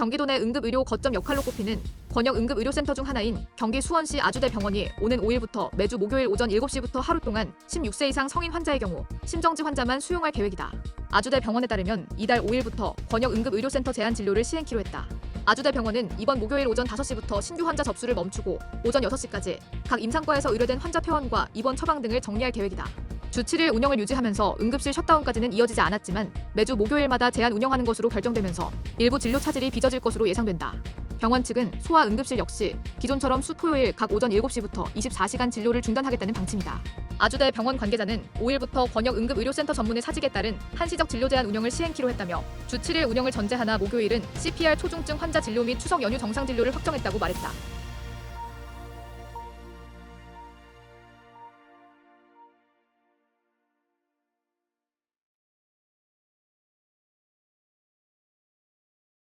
경기도 내 응급의료 거점 역할로 꼽히는 권역 응급의료센터 중 하나인 경기 수원시 아주대 병원이 오는 5일부터 매주 목요일 오전 7시부터 하루 동안 16세 이상 성인 환자의 경우 심정지 환자만 수용할 계획이다. 아주대 병원에 따르면 이달 5일부터 권역 응급의료센터 제한 진료를 시행키로 했다. 아주대 병원은 이번 목요일 오전 5시부터 신규 환자 접수를 멈추고 오전 6시까지 각 임상과에서 의뢰된 환자 퇴원과 입원 처방 등을 정리할 계획이다. 주 7일 운영을 유지하면서 응급실 셧다운까지는 이어지지 않았지만 매주 목요일마다 제한 운영하는 것으로 결정되면서 일부 진료 차질이 빚어질 것으로 예상된다. 병원 측은 소아 응급실 역시 기존처럼 수 토요일 각 오전 7시부터 24시간 진료를 중단하겠다는 방침이다. 아주대 병원 관계자는 5일부터 권역 응급 의료센터 전문의 사직에 따른 한시적 진료 제한 운영을 시행키로 했다며 주 7일 운영을 전제하나 목요일은 CPR 초중증 환자 진료 및 추석 연휴 정상 진료를 확정했다고 말했다.